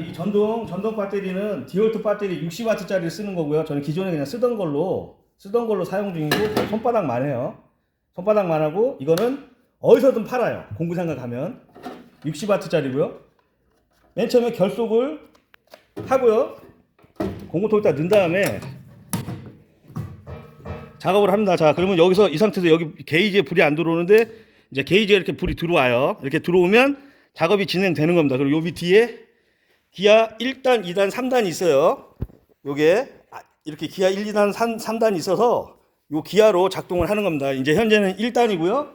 이 전동 전동 배터리는 디올트 배터리 60W짜리 쓰는 거고요. 저는 기존에 그냥 쓰던 걸로 쓰던 걸로 사용 중이고 손바닥만 해요. 손바닥만 하고 이거는 어디서든 팔아요. 공구상가 가면 60W짜리고요. 맨 처음에 결속을 하고요. 공구통에다 넣은 다음에 작업을 합니다. 자, 그러면 여기서 이 상태에서 여기 게이지에 불이 안 들어오는데 이제 게이지에 이렇게 불이 들어와요. 이렇게 들어오면 작업이 진행되는 겁니다. 그리고 요밑 뒤에 기아 1단, 2단, 3단이 있어요. 요게 아, 이렇게 기아 1, 2단, 3, 3단이 있어서 요 기아로 작동을 하는 겁니다. 이제 현재는 1단이고요.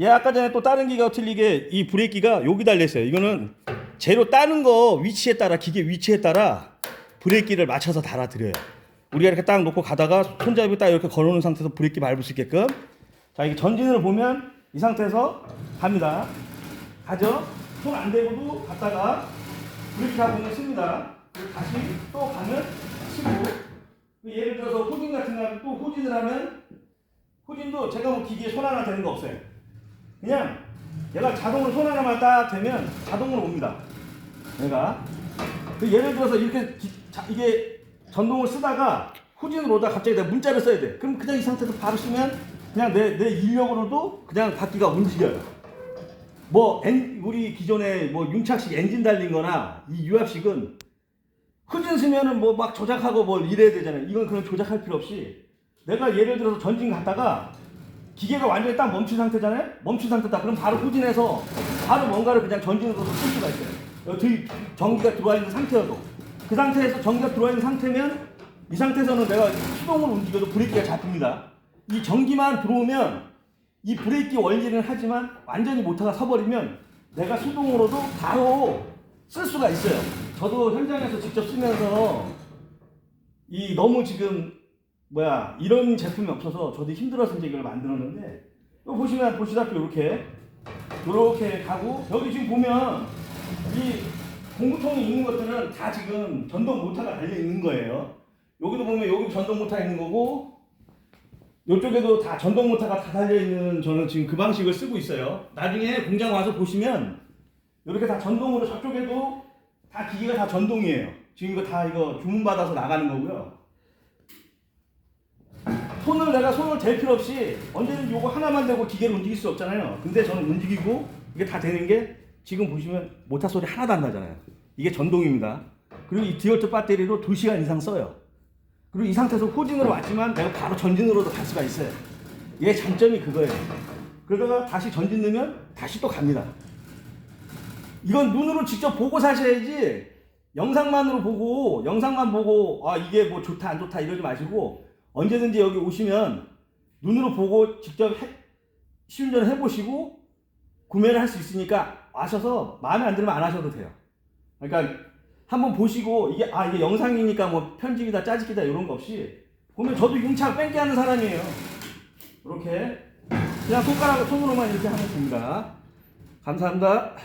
얘 아까 전에 또 다른 기가 틀리게 이 브레이크가 여기 달려 있어요. 이거는 재료 따는 거 위치에 따라 기계 위치에 따라 브레이크를 맞춰서 달아드려요. 우리가 이렇게 딱 놓고 가다가 손잡이 딱 이렇게 걸어놓은 상태에서 브레이크 밟을 수 있게끔 자 이게 전진을 보면 이 상태에서 갑니다. 가죠. 손 안 대고도 갔다가 브레이크 잡으면 씁니다. 그리고 다시 또 가면 치고 그 예를 들어서 후진 같은 거 하면 또 후진을 하면 후진도 제가 뭐 기계에 손 하나 되는 거 없어요. 그냥 얘가 자동으로 손 하나만 딱 되면 자동으로 옵니다. 얘가 그 예를 들어서 이렇게 기- 자, 이게 전동을 쓰다가 후진으로 오다 갑자기 내가 문자를 써야 돼. 그럼 그냥 이 상태에서 바로 쓰면 그냥 내, 내 인력으로도 그냥 바퀴가 움직여요. 뭐 엔, 우리 기존에 뭐 윤착식 엔진 달린 거나 이 유압식은 후진 쓰면은 뭐 막 조작하고 뭐 이래야 되잖아요. 이건 그런 조작할 필요 없이 내가 예를 들어서 전진 갔다가 기계가 완전히 딱 멈춘 상태잖아요? 멈춘 상태다. 그럼 바로 후진해서 바로 뭔가를 그냥 전진으로 쓸 수가 있어요. 여기 전기가 들어와 있는 상태여도. 그 상태에서 전기가 들어와 있는 상태면 이 상태에서는 내가 수동으로 움직여도 브레이크가 잡힙니다. 이 전기만 들어오면 이 브레이크 원리는 하지만 완전히 모터가 서버리면 내가 수동으로도 바로 쓸 수가 있어요. 저도 현장에서 직접 쓰면서 이 너무 지금 뭐야 이런 제품이 없어서 저도 힘들어서 이제 이걸 만들었는데 이거 보시면 보시다시피 이렇게 이렇게 가고 여기 지금 보면 이 공구통이 있는 것들은 다 지금 전동 모터가 달려 있는 거예요. 여기도 보면 여기 전동 모터 있는 거고 이쪽에도 다 전동 모터가 다 달려 있는 저는 지금 그 방식을 쓰고 있어요. 나중에 공장 와서 보시면 이렇게 다 전동으로 저쪽에도 다 기계가 다 전동이에요. 지금 이거 다 이거 주문 받아서 나가는 거고요. 손을 내가 손을 댈 필요 없이 언제든지 요거 하나만 대고 기계를 움직일 수 없잖아요. 근데 저는 움직이고 이게 다 되는 게 지금 보시면 모터 소리 하나도 안 나잖아요. 이게 전동입니다. 그리고 이 디올트 배터리로 2시간 이상 써요. 그리고 이 상태에서 후진으로 왔지만 내가 바로 전진으로도 갈 수가 있어요. 얘 장점이 그거예요. 그러다가 다시 전진 넣으면 다시 또 갑니다. 이건 눈으로 직접 보고 사셔야지 영상만으로 보고 영상만 보고 아 이게 뭐 좋다 안 좋다 이러지 마시고 언제든지 여기 오시면 눈으로 보고 직접 해, 시운전을 해보시고 구매를 할 수 있으니까 와셔서 마음에 안 들면 안 하셔도 돼요. 그러니까 한번 보시고 이게 아 이게 영상이니까 뭐 편집이다 짜집기다 이런 거 없이 보면 저도 융착 뺑기 하는 사람이에요. 이렇게 그냥 손가락 손으로만 이렇게 하면 됩니다. 감사합니다.